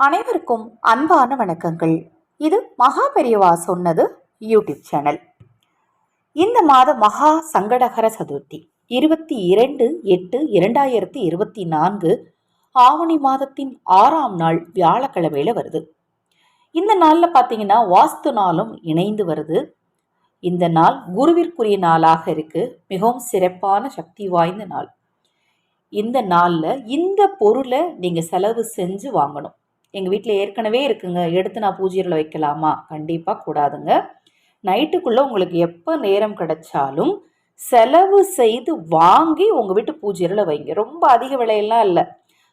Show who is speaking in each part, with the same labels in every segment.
Speaker 1: அனைவருக்கும் அன்பான வணக்கங்கள். இது மகா பெரியவா சொன்னது யூடியூப் சேனல். இந்த மாத மகா சங்கடகர சதுர்த்தி இருபத்தி இரண்டு எட்டு இரண்டாயிரத்தி இருபத்தி நான்கு ஆவணி மாதத்தின் ஆறாம் நாள் வியாழக்கிழமையில வருது. இந்த நாளில் பார்த்தீங்கன்னா வாஸ்து நாளும் இணைந்து வருது. இந்த நாள் குருவிற்குரிய நாளாக இருக்கு. மிகவும் சிறப்பான சக்தி வாய்ந்த நாள். இந்த நாளில் இந்த பொருளை நீங்கள் செலவு செஞ்சு வாங்கணும். எங்கள் வீட்டில் ஏற்கனவே இருக்குங்க. எடுத்து நான் பூஜையில் வைக்கலாமா? கண்டிப்பாக கூடாதுங்க. நைட்டுக்குள்ளே உங்களுக்கு எப்போ நேரம் கிடைச்சாலும் செலவு செய்து வாங்கி உங்கள் வீட்டு பூஜையில் வைங்க. ரொம்ப அதிக விலையெல்லாம் இல்லை.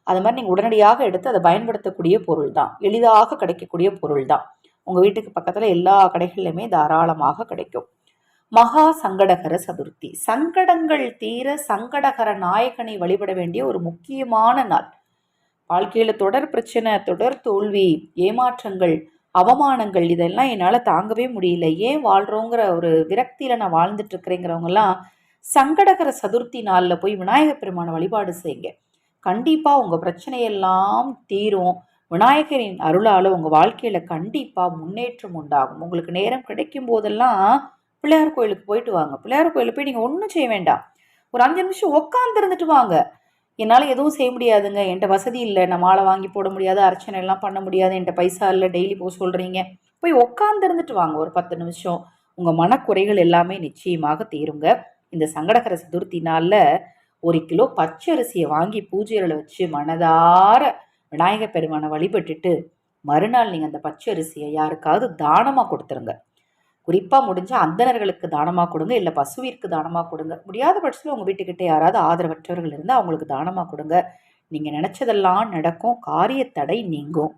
Speaker 1: அது மாதிரி நீங்கள் உடனடியாக எடுத்து அதை பயன்படுத்தக்கூடிய பொருள் தான் எளிதாக கிடைக்கக்கூடிய பொருள் தான் உங்கள் வீட்டுக்கு பக்கத்தில் எல்லா கடைகள்லையுமே தாராளமாக கிடைக்கும். மகா சங்கடகர சதுர்த்தி. சங்கடங்கள் தீர சங்கடகர நாயகனை வழிபட வேண்டிய ஒரு முக்கியமான நாள். வாழ்க்கையில் தொடர் பிரச்சனை தொடர் தோல்வி ஏமாற்றங்கள் அவமானங்கள் இதெல்லாம் என்னால் தாங்கவே முடியல. ஏன் வாழ்கிறோங்கிற ஒரு விரக்தியில் நான் வாழ்ந்துட்டு இருக்கிறேங்கிறவங்கலாம் சங்கடகர சதுர்த்தி நாளில் போய் விநாயகர் பெருமான வழிபாடு செய்யுங்க. கண்டிப்பாக உங்கள் பிரச்சனையெல்லாம் தீரும். விநாயகரின் அருளால் உங்கள் வாழ்க்கையில் கண்டிப்பாக முன்னேற்றம் உண்டாகும். உங்களுக்கு நேரம் கிடைக்கும் போதெல்லாம் பிள்ளையார் கோயிலுக்கு போயிட்டு வாங்க. பிள்ளையார் கோயிலுக்கு போய் நீங்கள் ஒன்றும் செய்ய வேண்டாம். ஒரு அஞ்சு நிமிஷம் உட்காந்துருந்துட்டு வாங்க. என்னால் எதுவும் செய்ய முடியாதுங்க. என்கிட்ட வசதி இல்லை. நான் மாலை வாங்கி போட முடியாது. அர்ச்சனை எல்லாம் பண்ண முடியாது. என்கிட்ட பைசா இல்லை. டெய்லி போக சொல்கிறீங்க போய் உட்காந்துருந்துட்டு வாங்க. ஒரு பத்து நிமிஷம். உங்கள் மனக்குறைகள் எல்லாமே நிச்சயமாக தீருங்க. இந்த சங்கடகர சதுர்த்தி நாளில் ஒரு கிலோ பச்சரிசியை வாங்கி பூஜையில் வச்சு மனதார விநாயகர் பெருமானை வழிபட்டுட்டு மறுநாள் நீங்கள் அந்த பச்சரிசியை யாருக்காவது தானமாக கொடுத்துருங்க. குறிப்பாக முடிஞ்சால் அந்தணர்களுக்கு தானமாக கொடுங்க இல்லை பசுவிற்கு தானமாக கொடுங்க. முடியாத பட்சத்தில் உங்கள் வீட்டுக்கிட்ட யாராவது ஆதரவற்றவர்கள் இருந்தால் அவங்களுக்கு தானமாக கொடுங்க. நீங்கள் நினச்சதெல்லாம் நடக்கும் காரிய தடை நீங்கும்.